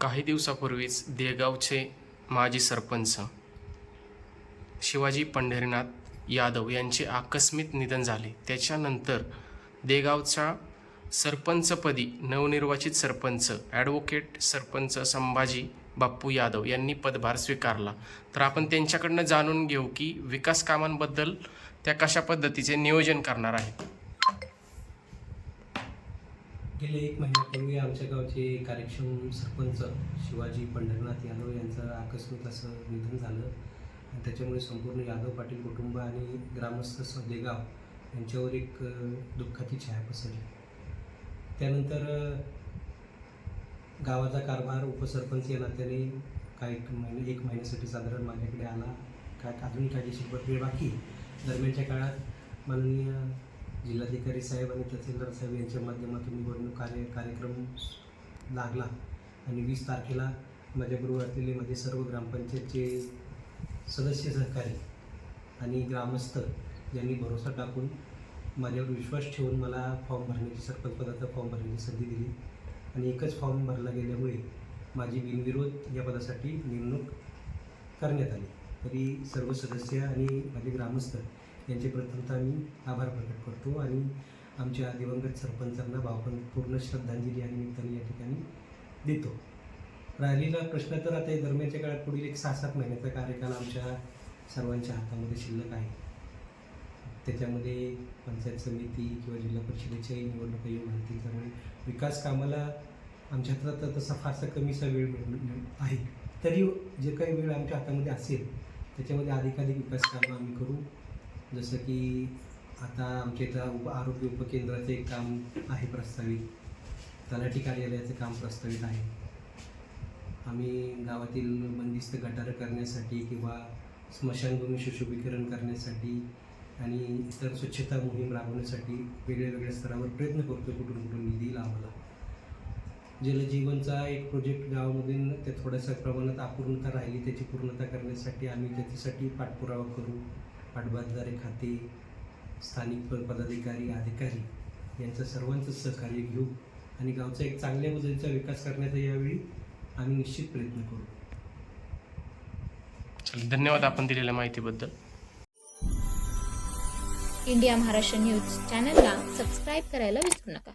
काही दिवसापूर्वीच देगावचे माजी सरपंच शिवाजी पंढरीनाथ यादव यांचे आकस्मिक निधन झाले. त्याच्यानंतर देगावच्या सरपंचपदी नवनिर्वाचित सरपंच ॲडव्होकेट सरपंच संभाजी बाप्पू यादव यांनी पदभार स्वीकारला. तर आपण त्यांच्याकडनं जाणून घेऊ की विकास कामांबद्दल त्या कशा पद्धतीचे नियोजन करणार आहेत. गेले एक महिन्यापूर्वी आमच्या गावचे कार्यक्षम सरपंच शिवाजी पंढरनाथ यादव यांचं आकस्मिक असं निधन झालं. आणि त्याच्यामुळे संपूर्ण यादव पाटील कुटुंब आणि ग्रामस्थ सदेगाव यांच्यावर एक दुःखाची छाया पसरली. त्यानंतर गावाचा कारभार उपसरपंच या नात्याने एक महिने एक महिन्यासाठी साधारण माझ्याकडे आला. काय अजून कायदेशीर प्रक्रिया बाकी? दरम्यानच्या काळात माननीय जिल्हाधिकारी साहेब आणि तहसीलदार साहेब यांच्या माध्यमातून निवडणूक कार्य कार्यक्रम लागला. आणि वीस तारखेला माझ्याबरोबर असलेले माझे सर्व ग्रामपंचायतचे सदस्य सहकारी आणि ग्रामस्थ यांनी भरोसा टाकून माझ्यावर विश्वास ठेवून मला फॉर्म भरण्याची सरपंच पदाचा फॉर्म भरण्याची संधी दिली. आणि एकच फॉर्म भरला गेल्यामुळे माझी बिनविरोध या पदासाठी नेमणूक करण्यात आली. तरी सर्व सदस्य आणि माझे ग्रामस्थ यांचे प्रथमतः मी आभार प्रकट करतो आणि आमच्या दिवंगत सरपंचांना भावपण पूर्ण श्रद्धांजली आणि निमित्ताने या ठिकाणी देतो. राहिलेला प्रश्न तर आता दरम्यानच्या काळात पुढील एक सहा सात महिन्याचा कार्यकाल आमच्या सर्वांच्या हातामध्ये शिल्लक आहे. त्याच्यामध्ये पंचायत समिती किंवा जिल्हा परिषदेच्याही निवडणुका येऊ राहतील त्यामुळे विकास कामाला आमच्या हातात तर तसा फारसा कमीसा वेळ आहे. तरी जे काही वेळ आमच्या हातामध्ये असेल त्याच्यामध्ये अधिकाधिक विकास कामं आम्ही करू. जसं की आता आमच्या इथं उप आरोग्य उपकेंद्राचे एक काम आहे प्रस्तावित. तलाठी कार्यालयाचं काम प्रस्तावित आहे. आम्ही गावातील बंदिस्त गटारं करण्यासाठी किंवा स्मशानभूमी सुशोभीकरण करण्यासाठी आणि इतर स्वच्छता मोहीम राबवण्यासाठी वेगळ्या वेगळ्या स्तरावर प्रयत्न करतो कुठून कुठून निधी येईल आम्हाला जलजीवनचा एक प्रोजेक्ट गावामधून त्या थोड्याशा प्रमाणात अपूर्णता राहिली त्याची पूर्णता करण्यासाठी आम्ही त्याच्यासाठी पाठपुरावा करू. पाटबंधारे खाते स्थानिक पदाधिकारी अधिकारी यांचं सर्वांचं सहकार्य घेऊ आणि गावचा एक चांगल्या पद्धतीचा विकास करण्याचा यावेळी आम्ही निश्चित प्रयत्न करू. चल धन्यवाद आपण दिलेल्या माहितीबद्दल. इंडिया महाराष्ट्र न्यूज चॅनलला सबस्क्राईब करायला विसरू नका.